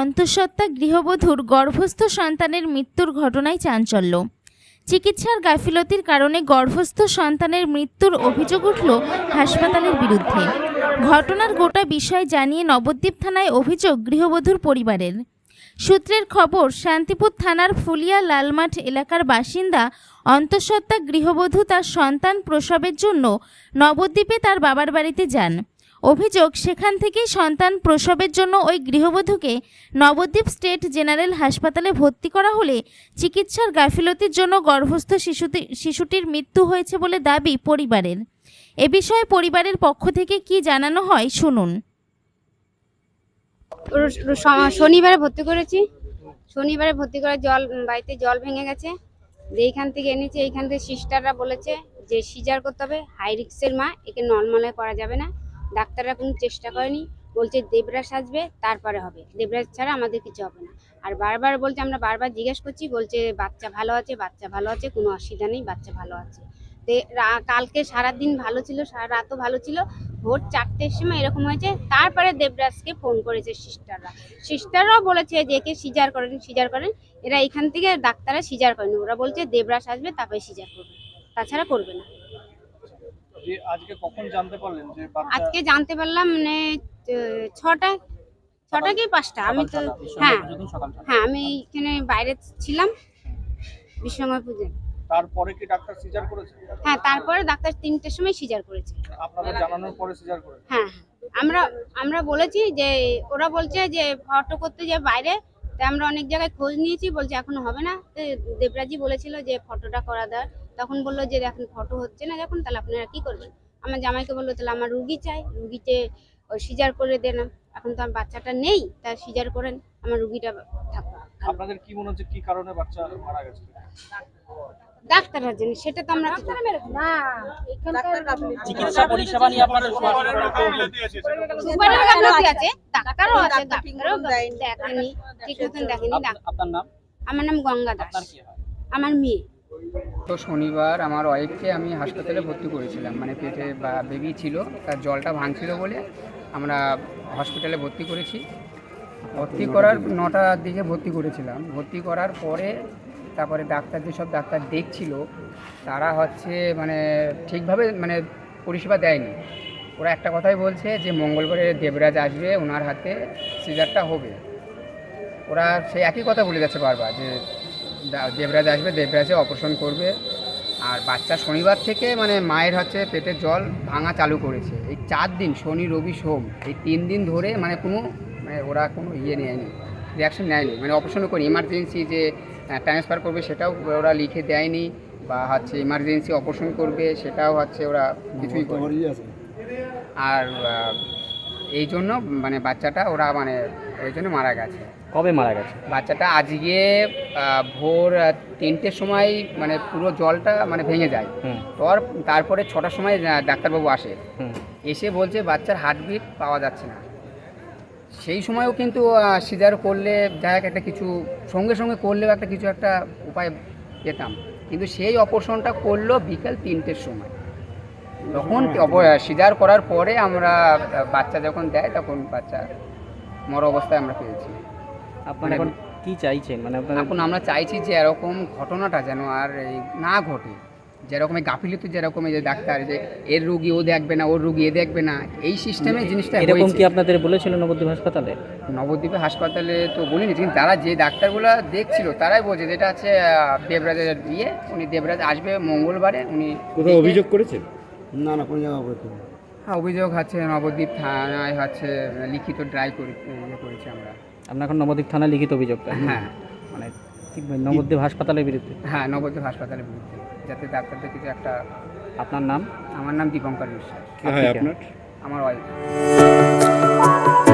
অন্তঃসত্ত্বা গৃহবধূর গর্ভস্থ সন্তানের মৃত্যুর ঘটনায় চাঞ্চল্য। চিকিৎসার গাফিলতির কারণে গর্ভস্থ সন্তানের মৃত্যুর অভিযোগ উঠল হাসপাতালের বিরুদ্ধে। ঘটনার গোটা বিষয় জানিয়ে নবদ্বীপ থানায় অভিযোগ গৃহবধূর পরিবারের। সূত্রের খবর, শান্তিপুর থানার ফুলিয়া লালমাঠ এলাকার বাসিন্দা অন্তঃসত্ত্বা গৃহবধূ তার সন্তান প্রসবের জন্য নবদ্বীপে তার বাবার বাড়িতে যান। অভিযোগ, সেখান থেকেই সন্তান প্রসবের জন্য ওই গৃহবধূকে নবদ্বীপ স্টেট জেনারেল হাসপাতালে ভর্তি করা হলে চিকিৎসার গাফিলতির জন্য গর্ভস্থ শিশুটি, শিশুটির মৃত্যু হয়েছে বলে দাবি পরিবারের। এ বিষয়ে পরিবারের পক্ষ থেকে কি জানানো হয়, শুনুন। শনিবারে ভর্তি করেছি। শনিবারে ভর্তি করে জল, বাড়িতে জল ভেঙে গেছে। যে এইখান থেকে এনেছে, এইখান থেকে সিস্টাররা বলেছে যে সিজার করতে হবে হাই রিক্সের মা, একে নর্মালে করা যাবে না। ডাক্তাররা কোনো চেষ্টা করেনি, বলছে দেবরাজ আসবে তারপরে হবে। দেবরাজ ছাড়া আমাদের কিছু হবে না। আর বারবার বলছে, আমরা বারবার জিজ্ঞেস করছি, বলছে বাচ্চা ভালো আছে, বাচ্চা ভালো আছে, কোনো অসুবিধা নেই, বাচ্চা ভালো আছে। তে কালকে সারাদিন ভালো ছিল, সারা রাতও ভালো ছিল, ভোর চারটের সময় এরকম হয়েছে, তারপরে দেবরাজকে ফোন করেছে সিস্টাররা। সিস্টাররাও বলেছে যে, একে সিজার করেন সিজার করেন, এরা এখান থেকে ডাক্তাররা সিজার করেনি। ওরা বলছে দেবরাজ আসবে তারপরে সিজার করবে। তাছাড়া করবে না। যে আজকে কখন জানতে পারলেন যে আজকে জানতে পারলাম মানে ছটা ছটা কি পাঁচটা? আমি তো হ্যাঁ। হ্যাঁ আমি এখানে বাইরে ছিলাম বিশ্বময় পুজো তারপরে কি ডাক্তার সিজার করেছে? হ্যাঁ তারপরে ডাক্তার তিনটের সময় সিজার করেছে। আপনারা জানানোর পরে সিজার করেছে? হ্যাঁ আমরা আমরা বলেছি যে ওরা বলছে যে ফটো করতে যে বাইরে তা আমরা অনেক জায়গায় খোঁজ নিয়েছি বলছে এখনও হবে না। দেবরাজি বলেছিল যে ফটোটা করা দেয় তখন বলল যে এখন ফটো হচ্ছে না যখন তাহলে আপনারা কি করবেন? আমার জামাইকে বলল তাহলে আমার রুগী চাই রুগীতে ওই সিজার করে দেন। এখন তো আমার বাচ্চাটা নেই তা সিজার করেন আমার রুগীটা থাকুক। আপনাদের কি মনে হচ্ছে কি কারণে বাচ্চা মারা গেছে? ডাক্তাররা জানি সেটা তো আমরা না চিকিৎসা পরিষেবা নিয়ে আপনাদের সুপারের গাফিলতি আছে। ডাক্তারও আছে ডাক্তারও দেখেনি ঠিক মতন দেখেনি আপনার নাম? আমার নাম গঙ্গা দাস। আপনার কি হয়? আমার মেয়ে। তো শনিবার আমার ওয়াইফকে আমি হাসপাতালে ভর্তি করেছিলাম। মানে পেটে বা বেবি ছিল, তার জলটা ভাঙছিল বলে আমরা হসপিটালে ভর্তি করেছি। ভর্তি করার নটার দিকে ভর্তি করেছিলাম। ভর্তি করার পরে তারপরে ডাক্তার যেসব ডাক্তার দেখছিল, তারা হচ্ছে মানে ঠিকভাবে মানে পরিষেবা দেয়নি। ওরা একটা কথাই বলছে যে, মঙ্গলবারে দেবরাজ আসবে, ওনার হাতে সিজারটা হবে। ওরা সেই একই কথা বলে যাচ্ছে বারবার যে দেবরাজ আসবে দেবরাজে অপারেশন করবে। আর বাচ্চা শনিবার থেকে মানে মায়ের হচ্ছে পেটের জল ভাঙা চালু করেছে। এই চার দিন শনি রবি সোম এই তিন দিন ধরে মানে কোনো মানে ওরা কোনো ইয়ে নেয়নি রিয়াকশন নেয়নি। মানে অপারেশনও করি ইমার্জেন্সি যে ট্রান্সফার করবে সেটাও ওরা লিখে দেয়নি বা হচ্ছে ইমার্জেন্সি অপারেশন করবে সেটাও হচ্ছে ওরা কিছুই করে আর এই জন্য মানে বাচ্চাটা ওরা মানে এই জন্য মারা গেছে। কবে মারা গেছে? বাচ্চাটা আজকে ভোর তিনটের সময় মানে পুরো জলটা মানে ভেঙে যায়। তোর তারপরে ছটার সময় ডাক্তারবাবু আসে। এসে বলছে বাচ্চার হার্টবিট পাওয়া যাচ্ছে না। সেই সময়ও কিন্তু সিজার করলে যা হোক একটা কিছু সঙ্গে সঙ্গে করলেও একটা কিছু একটা উপায় পেতাম। কিন্তু সেই অপারেশনটা করল বিকেল তিনটের সময়। তখন সিজার করার পরে আমরা বাচ্চা যখন দেয় তখন বাচ্চা মর অবস্থায় আমরা পেয়েছি। আপনার এখন কি চাইছেন? মানে আপনারা এখন আমরা চাইছি যে এরকম ঘটনাটা যেন আর এই না ঘটে। যেরকম এই গাফিলতি যেরকম এই যে ডাক্তার যে এর রুগী ও দেখবে না ওর রুগী এ দেখবে না এই সিস্টেমে জিনিসটা এরকম কি আপনাদের বলেছিল নবদ্বীপ হাসপাতালে? নবদ্বীপে হাসপাতালে তো বলিনি কিন্তু তারা যে ডাক্তারগুলো দেখছিল তারাই বলছে যেটা আছে দেবরাজের ইয়ে। উনি দেবরাজ আসবে মঙ্গলবারে উনি কোথাও অভিযোগ করেছেন? না না কোনো জায়গায় অভিযোগ। হ্যাঁ আছে নবদ্বীপ থানায় হচ্ছে লিখিত ড্রাই করি ইয়ে করেছি আমরা। আপনার এখন নবদ্বীপ থানায় লিখিত অভিযোগটা হ্যাঁ। মানে নবদ্বীপ হাসপাতালের বিরুদ্ধে? হ্যাঁ নবদ্বীপ হাসপাতালের বিরুদ্ধে যাতে ডাক্তারদের কিছু একটা আপনার নাম? আমার নাম দীপঙ্কর বিশ্বাস। আপনার? আমার ওয়াইফ